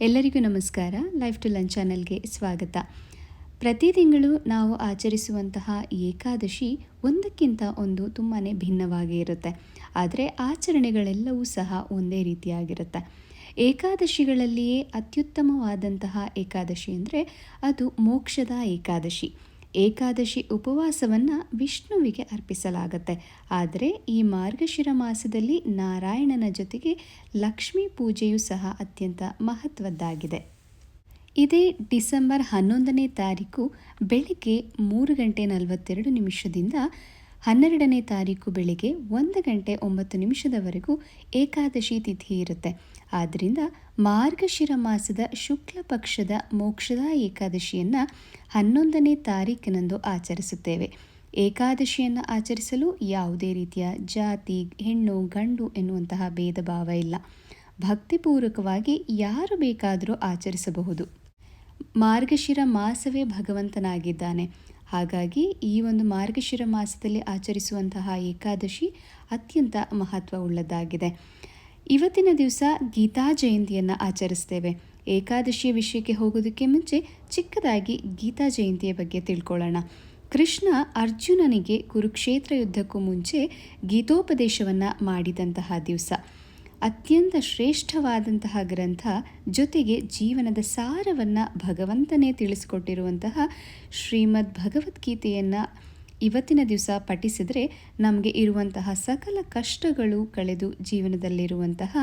ಎಲ್ಲರಿಗೂ ನಮಸ್ಕಾರ. Life to lunch ಚಾನಲ್ಗೆ ಸ್ವಾಗತ. ಪ್ರತಿ ತಿಂಗಳು ನಾವು ಆಚರಿಸುವಂತಹ ಏಕಾದಶಿ ಒಂದಕ್ಕಿಂತ ಒಂದು ತುಂಬಾ ಭಿನ್ನವಾಗಿ ಇರುತ್ತೆ. ಆದರೆ ಆಚರಣೆಗಳೆಲ್ಲವೂ ಸಹ ಒಂದೇ ರೀತಿಯಾಗಿರುತ್ತೆ. ಏಕಾದಶಿಗಳಲ್ಲಿಯೇ ಅತ್ಯುತ್ತಮವಾದಂತಹ ಏಕಾದಶಿ ಅಂದರೆ ಅದು ಮೋಕ್ಷದ ಏಕಾದಶಿ. ಏಕಾದಶಿ ಉಪವಾಸವನ್ನು ವಿಷ್ಣುವಿಗೆ ಅರ್ಪಿಸಲಾಗತ್ತೆ. ಆದರೆ ಈ ಮಾರ್ಗಶಿರ ಮಾಸದಲ್ಲಿ ನಾರಾಯಣನ ಜೊತೆಗೆ ಲಕ್ಷ್ಮೀ ಪೂಜೆಯೂ ಸಹ ಅತ್ಯಂತ ಮಹತ್ವದ್ದಾಗಿದೆ. ಇದೇ ಡಿಸೆಂಬರ್ ಹನ್ನೊಂದನೇ ತಾರೀಕು ಬೆಳಿಗ್ಗೆ ಮೂರು ಗಂಟೆ ನಲವತ್ತೆರಡು ನಿಮಿಷದಿಂದ ಹನ್ನೆರಡನೇ ತಾರೀಕು ಬೆಳಿಗ್ಗೆ ಒಂದು ಗಂಟೆ ಒಂಬತ್ತು ನಿಮಿಷದವರೆಗೂ ಏಕಾದಶಿ ತಿಥಿ ಇರುತ್ತೆ. ಆದ್ದರಿಂದ ಮಾರ್ಗಶಿರ ಮಾಸದ ಶುಕ್ಲ ಪಕ್ಷದ ಮೋಕ್ಷದ ಏಕಾದಶಿಯನ್ನು ಹನ್ನೊಂದನೇ ತಾರೀಕಿನಂದು ಆಚರಿಸುತ್ತೇವೆ. ಏಕಾದಶಿಯನ್ನು ಆಚರಿಸಲು ಯಾವುದೇ ರೀತಿಯ ಜಾತಿ, ಹೆಣ್ಣು, ಗಂಡು ಎನ್ನುವಂತಹ ಭೇದ ಭಾವ ಇಲ್ಲ. ಭಕ್ತಿಪೂರ್ವಕವಾಗಿ ಯಾರು ಬೇಕಾದರೂ ಆಚರಿಸಬಹುದು. ಮಾರ್ಗಶಿರ ಮಾಸವೇ ಭಗವಂತನಾಗಿದ್ದಾನೆ. ಹಾಗಾಗಿ ಈ ಒಂದು ಮಾರ್ಗಶಿರ ಮಾಸದಲ್ಲಿ ಆಚರಿಸುವಂತಹ ಏಕಾದಶಿ ಅತ್ಯಂತ ಮಹತ್ವವುಳ್ಳದ್ದಾಗಿದೆ. ಇವತ್ತಿನ ದಿವಸ ಗೀತಾ ಜಯಂತಿಯನ್ನು ಆಚರಿಸ್ತೇವೆ. ಏಕಾದಶಿಯ ವಿಷಯಕ್ಕೆ ಹೋಗೋದಕ್ಕೆ ಮುಂಚೆ ಚಿಕ್ಕದಾಗಿ ಗೀತಾ ಜಯಂತಿಯ ಬಗ್ಗೆ ತಿಳ್ಕೊಳ್ಳೋಣ. ಕೃಷ್ಣ ಅರ್ಜುನನಿಗೆ ಕುರುಕ್ಷೇತ್ರ ಯುದ್ಧಕ್ಕೂ ಮುಂಚೆ ಗೀತೋಪದೇಶವನ್ನು ಮಾಡಿದಂತಹ ದಿವಸ. ಅತ್ಯಂತ ಶ್ರೇಷ್ಠವಾದಂತಹ ಗ್ರಂಥ ಜೊತೆಗೆ ಜೀವನದ ಸಾರವನ್ನು ಭಗವಂತನೇ ತಿಳಿಸಿಕೊಟ್ಟಿರುವಂತಹ ಶ್ರೀಮದ್ ಭಗವದ್ಗೀತೆಯನ್ನು ಇವತ್ತಿನ ದಿವಸ ಪಠಿಸಿದರೆ ನಮಗೆ ಇರುವಂತಹ ಸಕಲ ಕಷ್ಟಗಳು ಕಳೆದು ಜೀವನದಲ್ಲಿರುವಂತಹ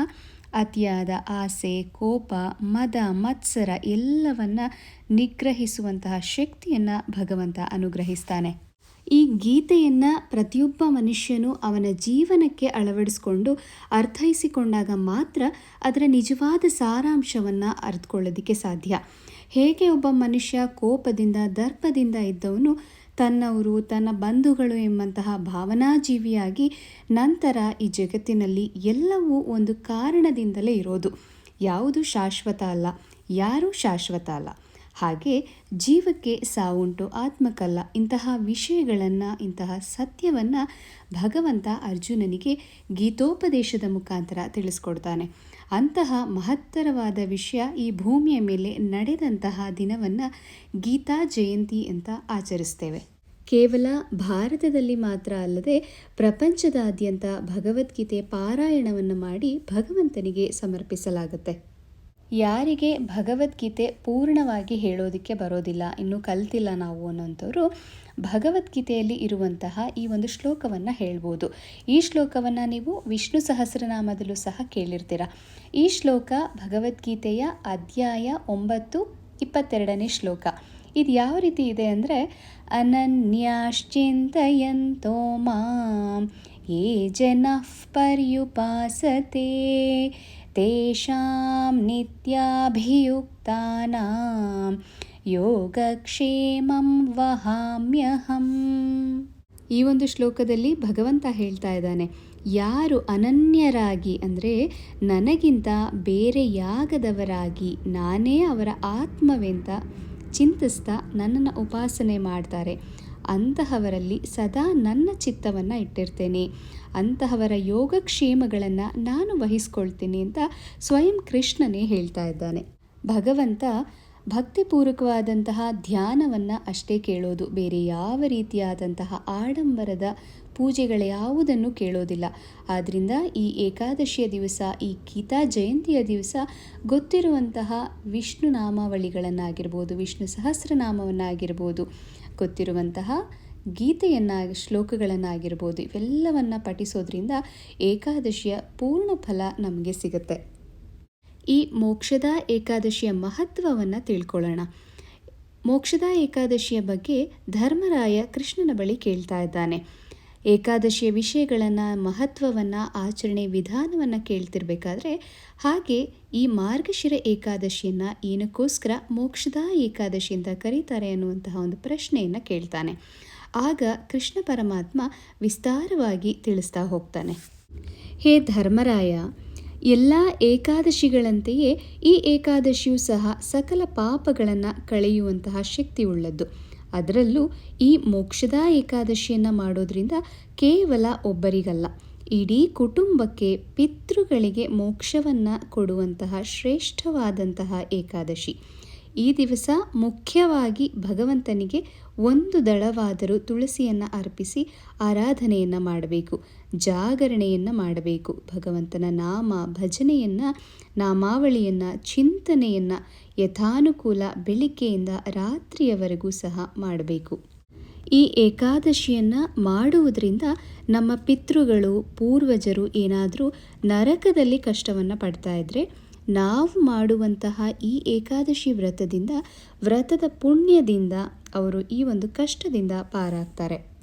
ಅತಿಯಾದ ಆಸೆ, ಕೋಪ, ಮದ, ಮತ್ಸರ ಎಲ್ಲವನ್ನು ನಿಗ್ರಹಿಸುವಂತಹ ಶಕ್ತಿಯನ್ನು ಭಗವಂತ ಅನುಗ್ರಹಿಸ್ತಾನೆ. ಈ ಗೀತೆಯನ್ನು ಪ್ರತಿಯೊಬ್ಬ ಮನುಷ್ಯನು ಅವನ ಜೀವನಕ್ಕೆ ಅಳವಡಿಸಿಕೊಂಡು ಅರ್ಥೈಸಿಕೊಂಡಾಗ ಮಾತ್ರ ಅದರ ನಿಜವಾದ ಸಾರಾಂಶವನ್ನು ಅರ್ಥಕೊಳ್ಳೋದಕ್ಕೆ ಸಾಧ್ಯ. ಹೇಗೆ ಒಬ್ಬ ಮನುಷ್ಯ ಕೋಪದಿಂದ, ದರ್ಪದಿಂದ ಇದ್ದವನು ತನ್ನವರು, ತನ್ನ ಬಂಧುಗಳು ಎಂಬಂತಹ ಭಾವನಾಜೀವಿಯಾಗಿ ನಂತರ ಈ ಜಗತ್ತಿನಲ್ಲಿ ಎಲ್ಲವೂ ಒಂದು ಕಾರಣದಿಂದಲೇ ಇರೋದು. ಯಾವುದು ಶಾಶ್ವತ ಅಲ್ಲ, ಯಾರೂ ಶಾಶ್ವತ ಅಲ್ಲ. ಹಾಗೆ ಜೀವಕ್ಕೆ ಸಾವುಂಟು ಆತ್ಮಕಲ್ಲ ಇಂತಹ ವಿಷಯಗಳನ್ನು, ಇಂತಹ ಸತ್ಯವನ್ನು ಭಗವಂತ ಅರ್ಜುನನಿಗೆ ಗೀತೋಪದೇಶದ ಮುಖಾಂತರ ತಿಳಿಸ್ಕೊಡ್ತಾನೆ. ಅಂತಹ ಮಹತ್ತರವಾದ ವಿಷಯ ಈ ಭೂಮಿಯ ಮೇಲೆ ನಡೆದಂತಹ ದಿನವನ್ನು ಗೀತಾ ಜಯಂತಿ ಅಂತ ಆಚರಿಸ್ತೇವೆ. ಕೇವಲ ಭಾರತದಲ್ಲಿ ಮಾತ್ರ ಅಲ್ಲದೆ ಪ್ರಪಂಚದಾದ್ಯಂತ ಭಗವದ್ಗೀತೆ ಪಾರಾಯಣವನ್ನು ಮಾಡಿ ಭಗವಂತನಿಗೆ ಸಮರ್ಪಿಸಲಾಗುತ್ತೆ. ಯಾರಿಗೆ ಭಗವದ್ಗೀತೆ ಪೂರ್ಣವಾಗಿ ಹೇಳೋದಕ್ಕೆ ಬರೋದಿಲ್ಲ, ಇನ್ನೂ ಕಲ್ತಿಲ್ಲ ನಾವು ಅನ್ನೋಂಥವ್ರು ಭಗವದ್ಗೀತೆಯಲ್ಲಿ ಇರುವಂತಹ ಈ ಒಂದು ಶ್ಲೋಕವನ್ನು ಹೇಳ್ಬೋದು. ಈ ಶ್ಲೋಕವನ್ನು ನೀವು ವಿಷ್ಣು ಸಹಸ್ರನಾಮದಲ್ಲೂ ಸಹ ಕೇಳಿರ್ತೀರ. ಈ ಶ್ಲೋಕ ಭಗವದ್ಗೀತೆಯ ಅಧ್ಯಾಯ ಒಂಬತ್ತು ಇಪ್ಪತ್ತೆರಡನೇ ಶ್ಲೋಕ. ಇದು ಯಾವ ರೀತಿ ಇದೆ ಅಂದರೆ, ಅನನ್ಯಾಶ್ಚಿಂತಯಂತೋ ಮಾಂ, ಯೇ ಜನ ಪರ್ಯುಪಾಸತೆ, ತೇಷಾಂ ನಿತ್ಯಾಭಿಯುಕ್ತಾನಾಂ ಯೋಗಕ್ಷೇಮಂ ವಹಾಮ್ಯಹಂ. ಈ ಒಂದು ಶ್ಲೋಕದಲ್ಲಿ ಭಗವಂತ ಹೇಳ್ತಾ ಇದ್ದಾನೆ, ಯಾರು ಅನನ್ಯರಾಗಿ ಅಂದರೆ ನನಗಿಂತ ಬೇರೆ ಯಾಗದವರಾಗಿ ನಾನೇ ಅವರ ಆತ್ಮವೆಂತ ಚಿಂತಿಸ್ತಾ ನನ್ನನ್ನು ಉಪಾಸನೆ ಮಾಡ್ತಾರೆ. ಅಂತಹವರಲ್ಲಿ ಸದಾ ನನ್ನ ಚಿತ್ತವನ್ನು ಇಟ್ಟಿರ್ತೇನೆ. ಅಂತಹವರ ಯೋಗಕ್ಷೇಮಗಳನ್ನು ನಾನು ವಹಿಸ್ಕೊಳ್ತೀನಿ ಅಂತ ಸ್ವಯಂ ಕೃಷ್ಣನೇ ಹೇಳ್ತಾ ಇದ್ದಾನೆ. ಭಗವಂತ ಭಕ್ತಿಪೂರ್ವಕವಾದಂತಹ ಧ್ಯಾನವನ್ನು ಅಷ್ಟೇ ಕೇಳೋದು. ಬೇರೆ ಯಾವ ರೀತಿಯಾದಂತಹ ಆಡಂಬರದ ಪೂಜೆಗಳ ಯಾವುದನ್ನು ಕೇಳೋದಿಲ್ಲ. ಆದ್ದರಿಂದ ಈ ಏಕಾದಶಿಯ ದಿವಸ, ಈ ಗೀತಾ ಜಯಂತಿಯ ದಿವಸ ಗೊತ್ತಿರುವಂತಹ ವಿಷ್ಣು ನಾಮಾವಳಿಗಳನ್ನಾಗಿರ್ಬೋದು, ವಿಷ್ಣು ಸಹಸ್ರನಾಮವನ್ನಾಗಿರ್ಬೋದು, ಗೊತ್ತಿರುವಂತಹ ಗೀತೆಯನ್ನ, ಶ್ಲೋಕಗಳನ್ನಾಗಿರ್ಬೋದು, ಇವೆಲ್ಲವನ್ನು ಪಠಿಸೋದ್ರಿಂದ ಏಕಾದಶಿಯ ಪೂರ್ಣ ಫಲ ನಮಗೆ ಸಿಗುತ್ತೆ. ಈ ಮೋಕ್ಷದ ಏಕಾದಶಿಯ ಮಹತ್ವವನ್ನು ತಿಳ್ಕೊಳ್ಳೋಣ. ಮೋಕ್ಷದ ಏಕಾದಶಿಯ ಬಗ್ಗೆ ಧರ್ಮರಾಯ ಕೃಷ್ಣನ ಬಳಿ ಕೇಳ್ತಾ ಇದ್ದಾನೆ. ಏಕಾದಶಿಯ ವಿಷಯಗಳನ್ನು, ಮಹತ್ವವನ್ನು, ಆಚರಣೆ ವಿಧಾನವನ್ನು ಕೇಳ್ತಿರ್ಬೇಕಾದ್ರೆ ಹಾಗೆ ಈ ಮಾರ್ಗಶಿರ ಏಕಾದಶಿಯನ್ನು ಏನಕ್ಕೋಸ್ಕರ ಮೋಕ್ಷದ ಏಕಾದಶಿ ಅಂತ ಕರೀತಾರೆ ಅನ್ನುವಂತಹ ಒಂದು ಪ್ರಶ್ನೆಯನ್ನು ಕೇಳ್ತಾನೆ. ಆಗ ಕೃಷ್ಣ ಪರಮಾತ್ಮ ವಿಸ್ತಾರವಾಗಿ ತಿಳಿಸ್ತಾ ಹೋಗ್ತಾನೆ. ಹೇ ಧರ್ಮರಾಯ ಎಲ್ಲ ಏಕಾದಶಿಗಳಂತೆಯೇ ಈ ಏಕಾದಶಿಯು ಸಹ ಸಕಲ ಪಾಪಗಳನ್ನು ಕಳೆಯುವಂತಹ ಶಕ್ತಿ ಉಳ್ಳದ್ದು ಅದರಲ್ಲೂ ಈ ಮೋಕ್ಷದ ಏಕಾದಶಿಯನ್ನು ಮಾಡೋದ್ರಿಂದ ಕೇವಲ ಒಬ್ಬರಿಗಲ್ಲ, ಇಡೀ ಕುಟುಂಬಕ್ಕೆ ಪಿತೃಗಳಿಗೆ ಮೋಕ್ಷವನ್ನು ಕೊಡುವಂತಹ ಶ್ರೇಷ್ಠವಾದಂತಹ ಏಕಾದಶಿ. ಈ ದಿವಸ ಮುಖ್ಯವಾಗಿ ಭಗವಂತನಿಗೆ ಒಂದು ದಳವಾದರೂ ತುಳಸಿಯನ್ನು ಅರ್ಪಿಸಿ ಆರಾಧನೆಯನ್ನು ಮಾಡಬೇಕು, ಜಾಗರಣೆಯನ್ನು ಮಾಡಬೇಕು. ಭಗವಂತನ ನಾಮ ಭಜನೆಯನ್ನು, ನಾಮಾವಳಿಯನ್ನು, ಚಿಂತನೆಯನ್ನು ಯಥಾನುಕೂಲ ಬೆಳಿಗ್ಗೆಯಿಂದ ರಾತ್ರಿಯವರೆಗೂ ಸಹ ಮಾಡಬೇಕು. ಈ ಏಕಾದಶಿಯನ್ನು ಮಾಡುವುದರಿಂದ ನಮ್ಮ ಪಿತೃಗಳು, ಪೂರ್ವಜರು ಏನಾದರೂ ನರಕದಲ್ಲಿ ಕಷ್ಟವನ್ನು ಪಡ್ತಾ ಇದ್ದರೆ ನಾವು ಮಾಡುವಂತಹ ಈ ಏಕಾದಶಿ ವ್ರತದಿಂದ, ವ್ರತದ ಪುಣ್ಯದಿಂದ ಅವರು ಈ ಒಂದು ಕಷ್ಟದಿಂದ ಪಾರಾಗ್ತಾರೆ.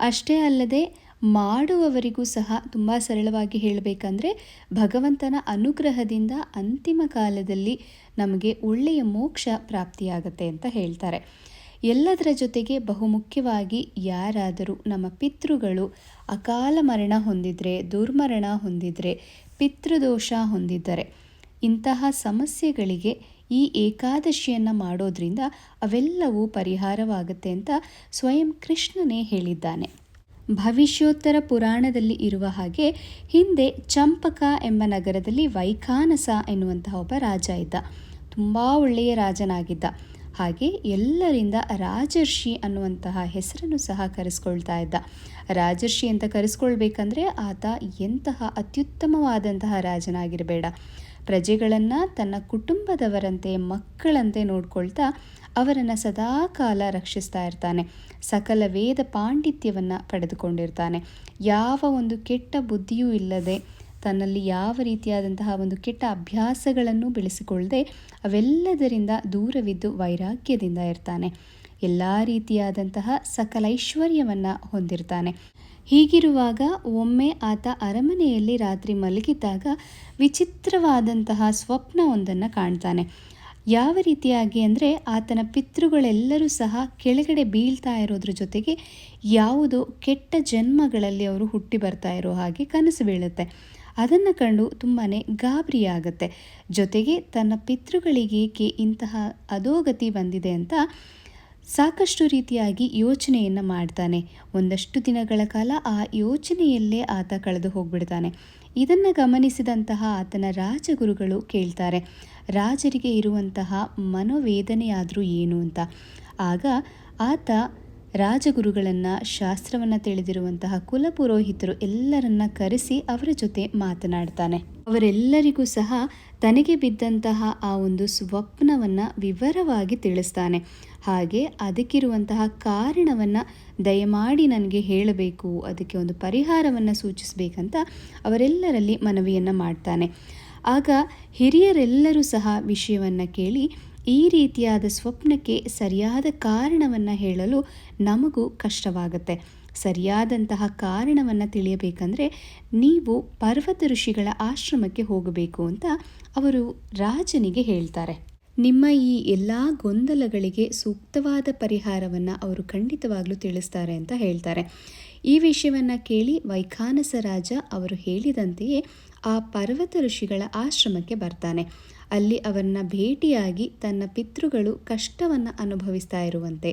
ಅಷ್ಟೇ ಅಲ್ಲದೆ ಮಾಡುವವರಿಗೂ ಸಹ ತುಂಬ ಸರಳವಾಗಿ ಹೇಳಬೇಕಂದ್ರೆ, ಭಗವಂತನ ಅನುಗ್ರಹದಿಂದ ಅಂತಿಮ ಕಾಲದಲ್ಲಿ ನಮಗೆ ಒಳ್ಳೆಯ ಮೋಕ್ಷ ಪ್ರಾಪ್ತಿಯಾಗತ್ತೆ ಅಂತ ಹೇಳ್ತಾರೆ. ಎಲ್ಲದರ ಜೊತೆಗೆ ಬಹುಮುಖ್ಯವಾಗಿ ಯಾರಾದರೂ ನಮ್ಮ ಪಿತೃಗಳು ಅಕಾಲ ಮರಣ ಹೊಂದಿದರೆ, ದುರ್ಮರಣ ಹೊಂದಿದರೆ, ಪಿತೃದೋಷ ಹೊಂದಿದ್ದರೆ ಇಂತಹ ಸಮಸ್ಯೆಗಳಿಗೆ ಈ ಏಕಾದಶಿಯನ್ನು ಮಾಡೋದ್ರಿಂದ ಅವೆಲ್ಲವೂ ಪರಿಹಾರವಾಗುತ್ತೆ ಅಂತ ಸ್ವಯಂ ಕೃಷ್ಣನೇ ಹೇಳಿದ್ದಾನೆ. ಭವಿಷ್ಯೋತ್ತರ ಪುರಾಣದಲ್ಲಿ ಇರುವ ಹಾಗೆ ಹಿಂದೆ ಚಂಪಕ ಎಂಬ ನಗರದಲ್ಲಿ ವೈಖಾನಸ ಎನ್ನುವಂತಹ ಒಬ್ಬ ರಾಜ ಇದ್ದ. ತುಂಬ ಒಳ್ಳೆಯ ರಾಜನಾಗಿದ್ದ. ಹಾಗೆ ಎಲ್ಲರಿಂದ ರಾಜರ್ಷಿ ಅನ್ನುವಂತಹ ಹೆಸರನ್ನು ಸಹ ಕರೆಸ್ಕೊಳ್ತಾ ಇದ್ದ. ರಾಜರ್ಷಿ ಅಂತ ಕರೆಸ್ಕೊಳ್ಬೇಕಂದ್ರೆ ಆತ ಎಂತಹ ಅತ್ಯುತ್ತಮವಾದಂತಹ ರಾಜನಾಗಿರಬೇಡ. ಪ್ರಜೆಗಳನ್ನು ತನ್ನ ಕುಟುಂಬದವರಂತೆ, ಮಕ್ಕಳಂತೆ ನೋಡ್ಕೊಳ್ತಾ ಅವರನ್ನು ಸದಾಕಾಲ ರಕ್ಷಿಸ್ತಾ ಇರ್ತಾನೆ. ಸಕಲ ವೇದ ಪಾಂಡಿತ್ಯವನ್ನು ಪಡೆದುಕೊಂಡಿರ್ತಾನೆ. ಯಾವ ಒಂದು ಕೆಟ್ಟ ಬುದ್ಧಿಯೂ ಇಲ್ಲದೆ, ತನ್ನಲ್ಲಿ ಯಾವ ರೀತಿಯಾದಂತಹ ಒಂದು ಕೆಟ್ಟ ಅಭ್ಯಾಸಗಳನ್ನು ಬೆಳೆಸಿಕೊಳ್ಳದೆ, ಅವೆಲ್ಲದರಿಂದ ದೂರವಿದ್ದು ವೈರಾಗ್ಯದಿಂದ ಇರ್ತಾನೆ. ಎಲ್ಲ ರೀತಿಯಾದಂತಹ ಸಕಲ ಐಶ್ವರ್ಯವನ್ನು ಹೊಂದಿರ್ತಾನೆ. ಹೀಗಿರುವಾಗ ಒಮ್ಮೆ ಆತ ಅರಮನೆಯಲ್ಲಿ ರಾತ್ರಿ ಮಲಗಿದ್ದಾಗ ವಿಚಿತ್ರವಾದಂತಹ ಸ್ವಪ್ನವೊಂದನ್ನು ಕಾಣ್ತಾನೆ. ಯಾವ ರೀತಿಯಾಗಿ ಅಂದರೆ ಆತನ ಪಿತೃಗಳೆಲ್ಲರೂ ಸಹ ಕೆಳಗಡೆ ಬೀಳ್ತಾ ಇರೋದ್ರ ಜೊತೆಗೆ ಯಾವುದೋ ಕೆಟ್ಟ ಜನ್ಮಗಳಲ್ಲಿ ಅವರು ಹುಟ್ಟಿ ಬರ್ತಾ ಇರೋ ಹಾಗೆ ಕನಸು ಬೀಳುತ್ತೆ. ಅದನ್ನು ಕಂಡು ತುಂಬಾ ಗಾಬರಿಯಾಗುತ್ತೆ ಜೊತೆಗೆ ತನ್ನ ಪಿತೃಗಳಿಗೇಕೆ ಇಂತಹ ಅಧೋಗತಿ ಬಂದಿದೆ ಅಂತ ಸಾಕಷ್ಟು ರೀತಿಯಾಗಿ ಯೋಚನೆಯನ್ನು ಮಾಡ್ತಾನೆ. ಒಂದಷ್ಟು ದಿನಗಳ ಕಾಲ ಆ ಯೋಚನೆಯಲ್ಲೇ ಆತ ಕಳೆದು ಹೋಗ್ಬಿಡ್ತಾನೆ. ಇದನ್ನು ಗಮನಿಸಿದಂತಹ ಆತನ ರಾಜಗುರುಗಳು ಕೇಳ್ತಾರೆ, ರಾಜರಿಗೆ ಇರುವಂತಹ ಮನೋವೇದನೆಯಾದರೂ ಏನು ಅಂತ? ಆಗ ಆತ ರಾಜಗುರುಗಳನ್ನು, ಶಾಸ್ತ್ರವನ್ನು ತಿಳಿದಿರುವಂತಹ ಕುಲಪುರೋಹಿತರು ಎಲ್ಲರನ್ನ ಕರೆಸಿ ಅವರ ಜೊತೆ ಮಾತನಾಡ್ತಾನೆ. ಅವರೆಲ್ಲರಿಗೂ ಸಹ ತನಗೆ ಬಿದ್ದಂತಹ ಆ ಒಂದು ಸ್ವಪ್ನವನ್ನು ವಿವರವಾಗಿ ತಿಳಿಸ್ತಾನೆ. ಹಾಗೆ ಅದಕ್ಕಿರುವಂತಹ ಕಾರಣವನ್ನು ದಯಮಾಡಿ ನನಗೆ ಹೇಳಬೇಕು, ಅದಕ್ಕೆ ಒಂದು ಪರಿಹಾರವನ್ನು ಸೂಚಿಸಬೇಕಂತ ಅವರೆಲ್ಲರಲ್ಲಿ ಮನವಿಯನ್ನು ಮಾಡ್ತಾನೆ. ಆಗ ಹಿರಿಯರೆಲ್ಲರೂ ಸಹ ವಿಷಯವನ್ನು ಕೇಳಿ ಈ ರೀತಿಯಾದ ಸ್ವಪ್ನಕ್ಕೆ ಸರಿಯಾದ ಕಾರಣವನ್ನು ಹೇಳಲು ನಮಗೂ ಕಷ್ಟವಾಗುತ್ತೆ. ಸರಿಯಾದಂತಹ ಕಾರಣವನ್ನು ತಿಳಿಯಬೇಕಂದ್ರೆ ನೀವು ಪರ್ವತ ಋಷಿಗಳ ಆಶ್ರಮಕ್ಕೆ ಹೋಗಬೇಕು ಅಂತ ಅವರು ರಾಜನಿಗೆ ಹೇಳ್ತಾರೆ. ನಿಮ್ಮ ಈ ಎಲ್ಲ ಗೊಂದಲಗಳಿಗೆ ಸೂಕ್ತವಾದ ಪರಿಹಾರವನ್ನು ಅವರು ಖಂಡಿತವಾಗ್ಲೂ ತಿಳಿಸ್ತಾರೆ ಅಂತ ಹೇಳ್ತಾರೆ. ಈ ವಿಷಯವನ್ನು ಕೇಳಿ ವೈಖಾನಸ ರಾಜ ಅವರು ಹೇಳಿದಂತೆಯೇ ಆ ಪರ್ವತ ಋಷಿಗಳ ಆಶ್ರಮಕ್ಕೆ ಬರ್ತಾನೆ. ಅಲ್ಲಿ ಅವರನ್ನ ಭೇಟಿಯಾಗಿ ತನ್ನ ಪಿತೃಗಳು ಕಷ್ಟವನ್ನು ಅನುಭವಿಸ್ತಾ ಇರುವಂತೆ.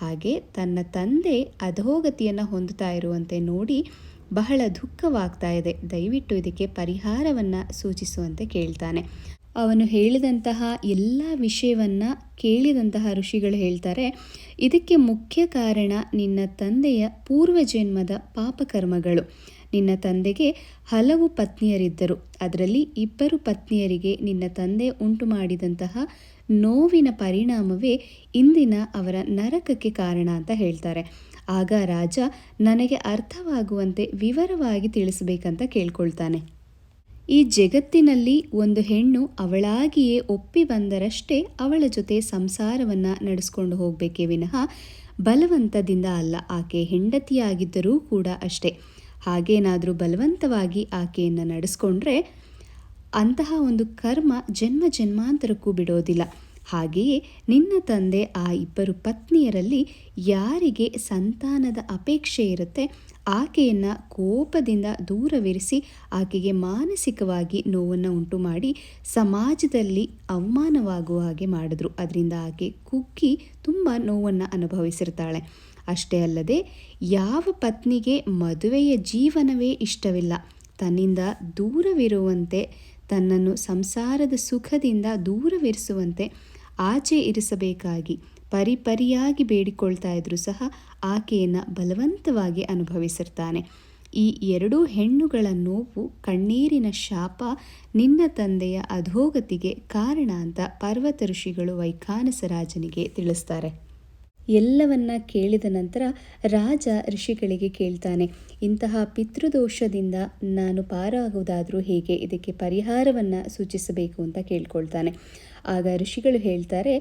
ಹಾಗೆ ತನ್ನ ತಂದೆ ಅಧೋಗತಿಯನ್ನು ಹೊಂದುತ್ತಾ ಇರುವಂತೆ ನೋಡಿ ಬಹಳ ದುಃಖವಾಗ್ತಾ ಇದೆ. ದಯವಿಟ್ಟು ಇದಕ್ಕೆ ಪರಿಹಾರವನ್ನು ಸೂಚಿಸುವಂತೆ ಕೇಳ್ತಾನೆ. ಅವನು ಹೇಳಿದಂತಹ ಎಲ್ಲ ವಿಷಯವನ್ನು ಕೇಳಿದಂತಹ ಋಷಿಗಳು ಹೇಳ್ತಾರೆ, ಇದಕ್ಕೆ ಮುಖ್ಯ ಕಾರಣ ನಿನ್ನ ತಂದೆಯ ಪೂರ್ವಜನ್ಮದ ಪಾಪಕರ್ಮಗಳು. ನಿನ್ನ ತಂದೆಗೆ ಹಲವು ಪತ್ನಿಯರಿದ್ದರು. ಅದರಲ್ಲಿ ಇಬ್ಬರು ಪತ್ನಿಯರಿಗೆ ನಿನ್ನ ತಂದೆ ಉಂಟು ಮಾಡಿದಂತಹ ನೋವಿನ ಪರಿಣಾಮವೇ ಇಂದಿನ ಅವರ ನರಕಕ್ಕೆ ಕಾರಣ ಅಂತ ಹೇಳ್ತಾರೆ. ಆಗ ರಾಜ ನನಗೆ ಅರ್ಥವಾಗುವಂತೆ ವಿವರವಾಗಿ ತಿಳಿಸಬೇಕಂತ ಕೇಳ್ಕೊಳ್ತಾನೆ. ಈ ಜಗತ್ತಿನಲ್ಲಿ ಒಂದು ಹೆಣ್ಣು ಅವಳಾಗಿಯೇ ಒಪ್ಪಿ ಬಂದರಷ್ಟೇ ಅವಳ ಜೊತೆ ಸಂಸಾರವನ್ನು ನಡೆಸ್ಕೊಂಡು ಹೋಗಬೇಕೇ ವಿನಃ ಬಲವಂತದಿಂದ ಅಲ್ಲ. ಆಕೆ ಹೆಂಡತಿಯಾಗಿದ್ದರೂ ಕೂಡ ಅಷ್ಟೇ. ಹಾಗೇನಾದರೂ ಬಲವಂತವಾಗಿ ಆಕೆಯನ್ನು ನಡೆಸ್ಕೊಂಡ್ರೆ ಅಂತಹ ಒಂದು ಕರ್ಮ ಜನ್ಮ ಜನ್ಮಾಂತರಕ್ಕೂ ಬಿಡೋದಿಲ್ಲ. ಹಾಗೆಯೇ ನಿನ್ನ ತಂದೆ ಆ ಇಬ್ಬರು ಪತ್ನಿಯರಲ್ಲಿ ಯಾರಿಗೆ ಸಂತಾನದ ಅಪೇಕ್ಷೆ ಇರುತ್ತೆ ಆಕೆಯನ್ನು ಕೋಪದಿಂದ ದೂರವಿರಿಸಿ ಆಕೆಗೆ ಮಾನಸಿಕವಾಗಿ ನೋವನ್ನು ಉಂಟು ಮಾಡಿ ಸಮಾಜದಲ್ಲಿ ಅವಮಾನವಾಗುವ ಹಾಗೆ ಮಾಡಿದ್ರು. ಅದರಿಂದ ಆಕೆ ಕುಕ್ಕಿ ತುಂಬ ನೋವನ್ನು ಅನುಭವಿಸಿರ್ತಾಳೆ. ಅಷ್ಟೇ ಅಲ್ಲದೆ ಯಾವ ಪತ್ನಿಗೆ ಮದುವೆಯ ಜೀವನವೇ ಇಷ್ಟವಿಲ್ಲ. ತನ್ನಿಂದ ದೂರವಿರುವಂತೆ, ತನ್ನನ್ನು ಸಂಸಾರದ ಸುಖದಿಂದ ದೂರವಿರಿಸುವಂತೆ ಆಚೆ ಇರಿಸಬೇಕಾಗಿ, ಪರಿಪರಿಯಾಗಿ ಬೇಡಿಕೊಳ್ತಾ ಇದ್ರೂ ಸಹ ಆಕೆಯನ್ನು ಬಲವಂತವಾಗಿ ಅನುಭವಿಸಿರ್ತಾನೆ. ಈ ಎರಡೂ ಹೆಣ್ಣುಗಳ ನೋವು ಕಣ್ಣೀರಿನ ಶಾಪ, ನಿನ್ನ ತಂದೆಯ ಅಧೋಗತಿಗೆ ಕಾರಣ ಅಂತ ಪರ್ವತ ಋಷಿಗಳು ವೈಖಾನಸ ರಾಜನಿಗೆ ತಿಳಿಸ್ತಾರೆ. ಎಲ್ಲವನ್ನ ಕೇಳಿದ ನಂತರ ರಾಜ ಋಷಿಗಳಿಗೆ ಕೇಳ್ತಾನೆ, ಇಂತಹ ಪಿತೃದೋಷದಿಂದ ನಾನು ಪಾರಾಗುವುದಾದರೂ ಹೇಗೆ ಇದಕ್ಕೆ ಪರಿಹಾರವನ್ನು ಸೂಚಿಸಬೇಕು ಅಂತ ಕೇಳ್ಕೊಳ್ತಾನೆ. ಆಗ ಋಷಿಗಳು ಹೇಳ್ತಾರೆ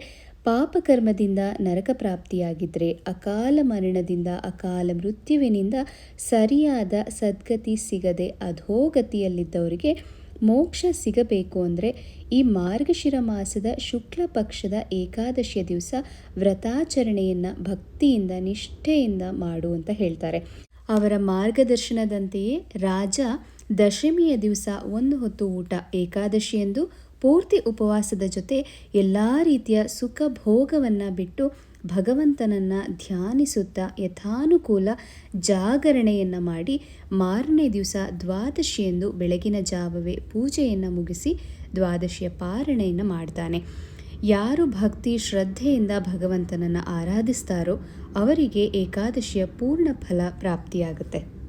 ಪಾಪಕರ್ಮದಿಂದ ನರಕ ಪ್ರಾಪ್ತಿಯಾಗಿದ್ದರೆ ಅಕಾಲ ಮರಣದಿಂದ ಅಕಾಲ ಮೃತ್ಯುವಿನಿಂದ ಸರಿಯಾದ ಸದ್ಗತಿ ಸಿಗದೆ ಅಧೋಗತಿಯಲ್ಲಿದ್ದವರಿಗೆ ಮೋಕ್ಷ ಸಿಗಬೇಕು ಅಂದರೆ ಈ ಮಾರ್ಗಶಿರ ಮಾಸದ ಶುಕ್ಲ ಪಕ್ಷದ ಏಕಾದಶಿಯ ದಿವಸ ವ್ರತಾಚರಣೆಯನ್ನು ಭಕ್ತಿಯಿಂದ, ನಿಷ್ಠೆಯಿಂದ ಮಾಡು ಅಂತ ಹೇಳ್ತಾರೆ. ಅವರ ಮಾರ್ಗದರ್ಶನದಂತೆಯೇ ರಾಜ ದಶಮಿಯ ದಿವಸ ಒಂದು ಹೊತ್ತು ಊಟ ಏಕಾದಶಿಯೆಂದು ಪೂರ್ತಿ ಉಪವಾಸದ ಜೊತೆ ಎಲ್ಲ ರೀತಿಯ ಸುಖ ಭೋಗವನ್ನು ಬಿಟ್ಟು ಭಗವಂತನನ್ನು ಧ್ಯಾನಿಸುತ್ತಾ ಯಥಾನುಕೂಲ ಜಾಗರಣೆಯನ್ನು ಮಾಡಿ ಮಾರನೇ ದಿವಸ ದ್ವಾದಶಿಯೆಂದು ಬೆಳಗಿನ ಜಾವವೇ ಪೂಜೆಯನ್ನು ಮುಗಿಸಿ ದ್ವಾದಶಿಯ ಪಾರಣೆಯನ್ನು ಮಾಡ್ತಾನೆ. ಯಾರು ಭಕ್ತಿ ಶ್ರದ್ಧೆಯಿಂದ ಭಗವಂತನನ್ನು ಆರಾಧಿಸ್ತಾರೋ ಅವರಿಗೆ ಏಕಾದಶಿಯ ಪೂರ್ಣ ಫಲ ಪ್ರಾಪ್ತಿಯಾಗುತ್ತೆ.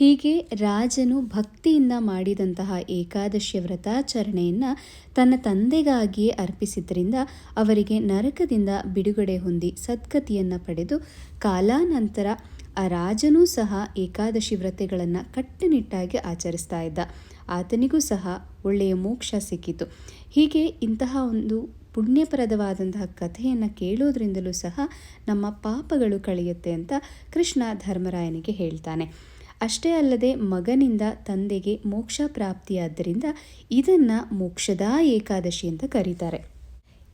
ಹೀಗೆ ರಾಜನು ಭಕ್ತಿಯಿಂದ ಮಾಡಿದಂತಹ ಏಕಾದಶಿಯ ವ್ರತಾಚರಣೆಯನ್ನು ತನ್ನ ತಂದೆಗಾಗಿಯೇ ಅರ್ಪಿಸಿದ್ದರಿಂದ ಅವರಿಗೆ ನರಕದಿಂದ ಬಿಡುಗಡೆ ಹೊಂದಿ ಸದ್ಗತಿಯನ್ನು ಪಡೆದು ಕಾಲಾನಂತರ ಆ ರಾಜನೂ ಸಹ ಏಕಾದಶಿ ವ್ರತೆಗಳನ್ನು ಕಟ್ಟುನಿಟ್ಟಾಗಿ ಆಚರಿಸ್ತಾ ಇದ್ದ. ಆತನಿಗೂ ಸಹ ಒಳ್ಳೆಯ ಮೋಕ್ಷ ಸಿಕ್ಕಿತು. ಹೀಗೆ ಇಂತಹ ಒಂದು ಪುಣ್ಯಪ್ರದವಾದಂತಹ ಕಥೆಯನ್ನು ಕೇಳೋದ್ರಿಂದಲೂ ಸಹ ನಮ್ಮ ಪಾಪಗಳು ಕಳೆಯುತ್ತೆ ಅಂತ ಕೃಷ್ಣ ಧರ್ಮರಾಯನಿಗೆ ಹೇಳ್ತಾನೆ. ಅಷ್ಟೇ ಅಲ್ಲದೆ ಮಗನಿಂದ ತಂದೆಗೆ ಮೋಕ್ಷ ಪ್ರಾಪ್ತಿಯಾದ್ದರಿಂದ ಇದನ್ನು ಮೋಕ್ಷದಾ ಏಕಾದಶಿ ಅಂತ ಕರೀತಾರೆ.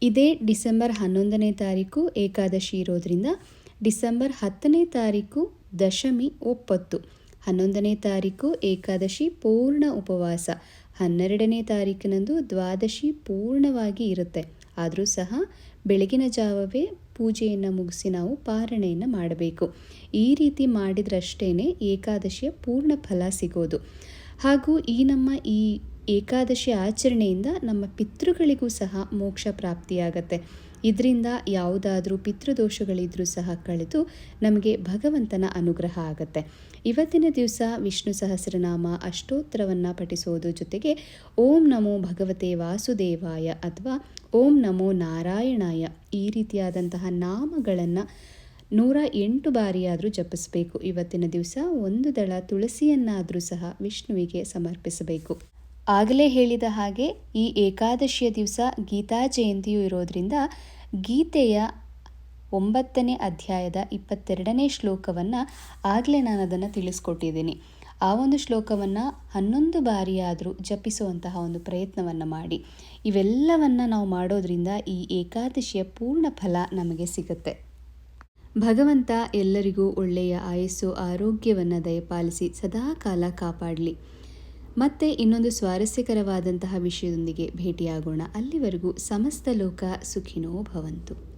ಇದೇ ಡಿಸೆಂಬರ್ ಹನ್ನೊಂದನೇ ತಾರೀಕು ಏಕಾದಶಿ ಇರೋದ್ರಿಂದ ಡಿಸೆಂಬರ್ ಹತ್ತನೇ ತಾರೀಕು ದಶಮಿ ಒಪ್ಪತ್ತು. ಹನ್ನೊಂದನೇ ತಾರೀಕು ಏಕಾದಶಿ ಪೂರ್ಣ ಉಪವಾಸ. ಹನ್ನೆರಡನೇ ತಾರೀಕಿನಂದು ದ್ವಾದಶಿ ಪೂರ್ಣವಾಗಿ ಇರುತ್ತೆ. ಆದರೂ ಸಹ ಬೆಳಗಿನ ಜಾವವೇ ಪೂಜೆಯನ್ನು ಮುಗಿಸಿ ನಾವು ಪಾರಣೆಯನ್ನು ಮಾಡಬೇಕು. ಈ ರೀತಿ ಮಾಡಿದ್ರಷ್ಟೇ ಏಕಾದಶಿಯ ಪೂರ್ಣ ಫಲ ಸಿಗೋದು. ಹಾಗೂ ಈ ನಮ್ಮ ಈ ಏಕಾದಶಿ ಆಚರಣೆಯಿಂದ ನಮ್ಮ ಪಿತೃಗಳಿಗೂ ಸಹ ಮೋಕ್ಷ ಪ್ರಾಪ್ತಿಯಾಗತ್ತೆ. ಇದರಿಂದ ಯಾವುದಾದ್ರೂ ಪಿತೃದೋಷಗಳಿದ್ರೂ ಸಹ ಕಳೆದು ನಮಗೆ ಭಗವಂತನ ಅನುಗ್ರಹ ಆಗತ್ತೆ. ಇವತ್ತಿನ ದಿವಸ ವಿಷ್ಣು ಸಹಸ್ರನಾಮ ಅಷ್ಟೋತ್ತರವನ್ನು ಪಠಿಸುವುದು ಜೊತೆಗೆ ಓಂ ನಮೋ ಭಗವತೆ ವಾಸುದೇವಾಯ ಅಥವಾ ಓಂ ನಮೋ ನಾರಾಯಣಾಯ ಈ ರೀತಿಯಾದಂತಹ ನಾಮಗಳನ್ನು ನೂರ ಎಂಟು ಬಾರಿಯಾದರೂ ಜಪಿಸಬೇಕು. ಇವತ್ತಿನ ದಿವಸ ಒಂದು ದಳ ತುಳಸಿಯನ್ನಾದರೂ ಸಹ ವಿಷ್ಣುವಿಗೆ ಸಮರ್ಪಿಸಬೇಕು. ಆಗಲೇ ಹೇಳಿದ ಹಾಗೆ ಈ ಏಕಾದಶಿಯ ದಿವಸ ಗೀತಾ ಜಯಂತಿಯೂ ಇರೋದ್ರಿಂದ ಗೀತೆಯ ಒಂಬತ್ತನೇ ಅಧ್ಯಾಯದ ಇಪ್ಪತ್ತೆರಡನೇ ಶ್ಲೋಕವನ್ನು ಆಗಲೇ ನಾನು ಅದನ್ನು ತಿಳಿಸ್ಕೊಟ್ಟಿದ್ದೀನಿ. ಆ ಒಂದು ಶ್ಲೋಕವನ್ನು ಹನ್ನೊಂದು ಬಾರಿಯಾದರೂ ಜಪಿಸುವಂತಹ ಒಂದು ಪ್ರಯತ್ನವನ್ನು ಮಾಡಿ. ಇವೆಲ್ಲವನ್ನು ನಾವು ಮಾಡೋದ್ರಿಂದ ಈ ಏಕಾದಶಿಯ ಪೂರ್ಣ ಫಲ ನಮಗೆ ಸಿಗುತ್ತೆ. ಭಗವಂತ ಎಲ್ಲರಿಗೂ ಒಳ್ಳೆಯ ಆಯಸ್ಸು, ಆರೋಗ್ಯವನ್ನು ದಯಪಾಲಿಸಿ ಸದಾಕಾಲ ಕಾಪಾಡಲಿ. ಮತ್ತೆ ಇನ್ನೊಂದು ಸ್ವಾರಸ್ಯಕರವಾದಂತಹ ವಿಷಯದೊಂದಿಗೆ ಭೇಟಿಯಾಗೋಣ. ಅಲ್ಲಿವರೆಗೂ ಸಮಸ್ತ ಲೋಕ ಸುಖಿನೋ ಭವಂತು.